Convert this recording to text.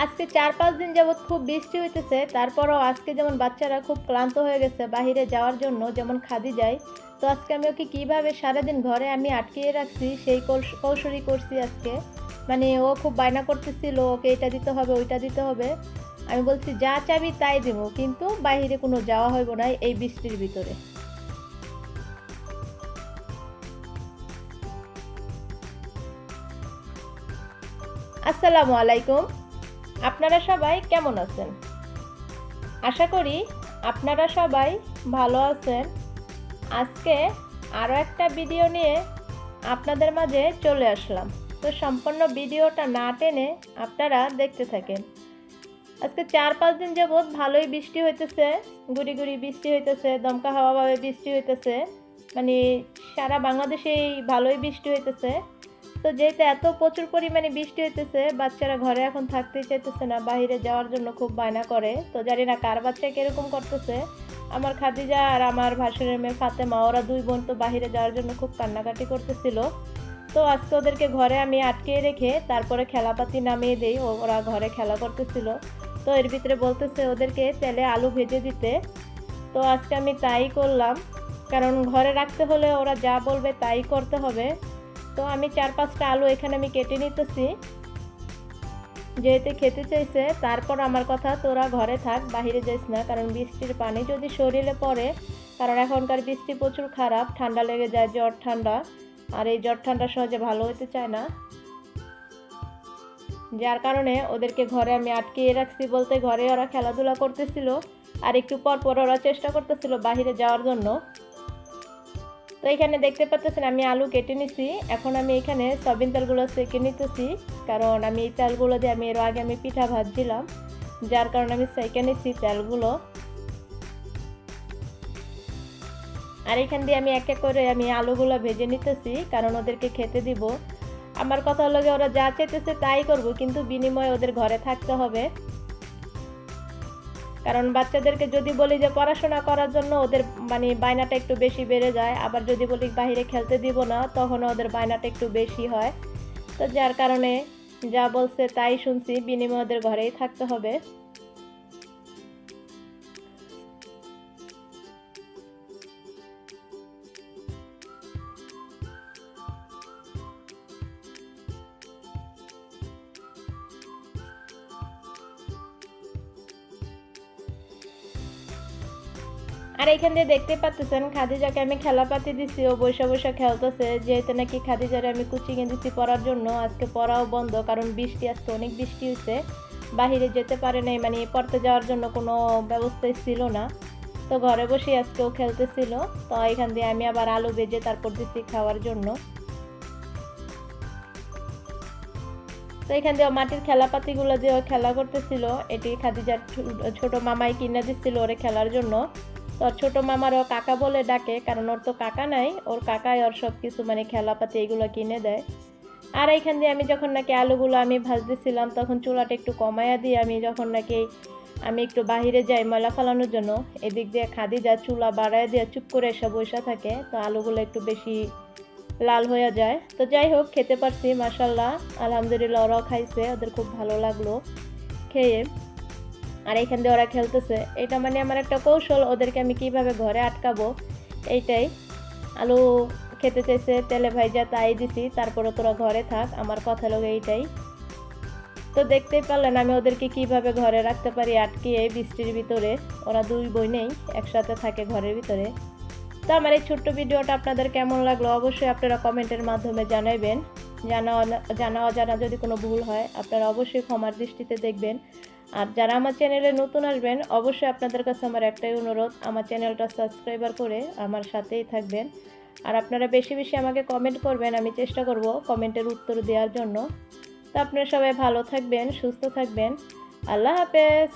আজকে চার পাঁচ দিন যাবৎ খুব বৃষ্টি হইতেছে, তারপরও আজকে যেমন বাচ্চারা খুব ক্লান্ত হয়ে গেছে বাহিরে যাওয়ার জন্য, যেমন খাদি যায়, তো আজকে আমি ওকে কীভাবে সারাদিন ঘরে আমি আটকিয়ে রাখছি, সেই কৌশ- কৌশলই করছি আজকে। মানে ও খুব বায়না করতেছিল, ওকে এটা দিতে হবে, ওইটা দিতে হবে। আমি বলছি, যা চাবি তাই দিব, কিন্তু বাইরে কোনো যাওয়া হইব না এই বৃষ্টির ভিতরে। আসসালামু আলাইকুম। আপনারা সবাই কেমন আছেন? আশা করি আপনারা সবাই ভালো আছেন। আজকে আরও একটা ভিডিও নিয়ে আপনাদের মাঝে চলে আসলাম। তো সম্পূর্ণ ভিডিওটা না টেনে আপনারা দেখতে থাকেন। আজকে চার পাঁচ দিন যাবৎ ভালোই বৃষ্টি হইতেছে, গুড়ি গুড়ি বৃষ্টি হইতেছে, দমকা হাওয়াভাবে বৃষ্টি হইতেছে। মানে সারা বাংলাদেশেই ভালোই বৃষ্টি হইতেছে। তো যেহেতু এত প্রচুর পরিমাণে বৃষ্টি হইতেছে, বাচ্চারা ঘরে এখন থাকতেই চাইতেছে না, বাইরে যাওয়ার জন্য খুব বায়না করে। তো জানি না কার বাচ্চা কীরকম করতেছে। আমার খাদিজা আর আমার ভাসুরের মেয়ে ফাতেমা, ওরা দুই বোন তো বাইরে যাওয়ার জন্য খুব কান্নাকাটি করতেছিল। তো আজকে ওদেরকে ঘরে আমি আটকে রেখে তারপরে খেলাপাতি নামিয়ে দিই ওরা ঘরে খেলা করতেছিল। তো এর ভিতরে বলতেছে ওদেরকে তেলে আলু ভেজে দিতে। তো আজকে আমি তাই করলাম, কারণ ঘরে রাখতে হলে ওরা যা বলবে তাই করতে হবে। তো আমি চার পাঁচটা আলু এখানে আমি কেটে নিতেছি। যেহেতু খেতে চাইছে, তারপর আমার কথা তোরা ঘরে থাক বাইরে যাইস না, কারণ বৃষ্টির পানি যদি শরীরে পড়ে, কারণ এখনকার বৃষ্টি প্রচুর খারাপ, ঠান্ডা লেগে যায়, জ্বর ঠান্ডা, আর এই জ্বর ঠান্ডা সহজে ভালো হতে চায় না। যার কারণে ওদেরকে ঘরে আমি আটকিয়ে রাখছি বলতে ঘরে ওরা খেলাধুলা করতেছিল, আর একটু পর পর ওরা চেষ্টা করতেছিল বাইরে যাওয়ার জন্য। তো এখানে দেখতে পাচ্ছেন আমি আলু কেটে নিছি। এখন আমি এখানে সয়াবিন তেলগুলো সেঁকে নিতেছি, কারণ আমি এই তেলগুলো দিয়ে আমি এর আগে আমি পিঠা ভাজছিলাম যার কারণে আমি সেঁকে নিছি তেলগুলো। আর এখান দিয়ে আমি এক এক করে আমি আলুগুলো ভেজে নিতেছি, কারণ ওদেরকে খেতে দিব। আমার কথা হলো ওরা যা চাইতেছে তাই করব, কিন্তু বিনিময়ে ওদের ঘরে থাকতে হবে। কারণ বাচ্চাদেরকে যদি বলি যে পড়াশোনা করার জন্য ওদের মানে বায়নাটা একটু বেশি বেড়ে যায়, আবার যদি বলি বাইরে খেলতে দিব না তখন ওদের বায়নাটা একটু বেশি হয়। তো যার কারণে যা বলছে তাই শুনছি, বিনিময় ওদের ঘরেই থাকতে হবে। আর এখান দিয়ে দেখতে পাচ্ছেন খাদিজাকে আমি খেলাপাতি দিছি, ও বৈশা বৈশা খেলতেছে, যেহেতু নাকি খাদিজারে আমি কোচিংয়ে দিছি পড়ার জন্য, আজকে পড়াও বন্ধ, কারণ বৃষ্টি, আজকে অনেক বৃষ্টি হয়েছে। বাহিরে যেতে পারে নাই মানে পড়তে যাওয়ার জন্য কোনো ব্যবস্থাই ছিল না। তো ঘরে বসে আজকেও খেলতেছিল, তো এখান দিয়ে আমি আবার আলু ভেজে তারপর দিচ্ছি খাওয়ার জন্য। তো এখান দিয়ে মাটির খেলাপাতিগুলো দিয়ে খেলা করতেছিল, এটি খাদিজার ছোট মামাই কিনে দিচ্ছিল ওরে খেলার জন্য। তো ছোট ও কাকা বলে ডাকে, কারণ ওর তো কাকা নাই, ওর কাকাই ওর সব কিছু মানে খেলাপাতি এগুলো কিনে দেয়। আর এইখান দিয়ে আমি যখন নাকি আলুগুলো আমি ভাজতেছিলাম, তখন চুলাটা একটু কমায়া দিয়ে আমি যখন নাকি আমি একটু বাহিরে যাই ময়লা ফালানোর জন্য, এদিক দিয়ে খাদি যা চুলা বাড়ায় দিয়ে চুপ করে এসে বসে থাকে, তো আলুগুলো একটু বেশি লাল হয়ে যায়। তো যাই হোক, খেতে পারছি মাসাল্লাহ আলহামদুলিল্লাহ ওরাও খাইছে, ওদের খুব ভালো লাগল খেয়ে। আর এখান দিয়ে ওরা খেলতেছে। এটা মানে আমার একটা কৌশল, ওদেরকে আমি কীভাবে ঘরে আটকাবো, এইটাই। আলু খেতে চাইছে, তেলে ভাইজা, তাই দিছি তারপরে তোরা ঘরে থাক, আমার কথা লোক এইটাই। তো দেখতেই পারলেন আমি ওদেরকে কীভাবে ঘরে রাখতে পারি, আটকিয়ে বৃষ্টির ভিতরে। ওরা দুই বই নেই, একসাথে থাকে ঘরের ভিতরে। তো আমার এই ছোট্ট ভিডিওটা আপনাদের কেমন লাগল অবশ্যই আপনারা কমেন্টের মাধ্যমে জানাবেন জানা জানা অজানা যদি কোনো ভুল হয়, আপনারা অবশ্যই ক্ষমার দৃষ্টিতে দেখবেন। আর যারা আমার চ্যানেলে নতুন আসবেন, অবশ্যই আপনাদের কাছে আমার একটাই অনুরোধ, আমার চ্যানেলটা সাবস্ক্রাইবার করে আমার সাথেই থাকবেন। আর আপনারা বেশি বেশি আমাকে কমেন্ট করবেন, আমি চেষ্টা করব কমেন্টের উত্তর দেওয়ার জন্য। তো আপনারা সবাই ভালো থাকবেন, সুস্থ থাকবেন। আল্লাহ হাফেজ!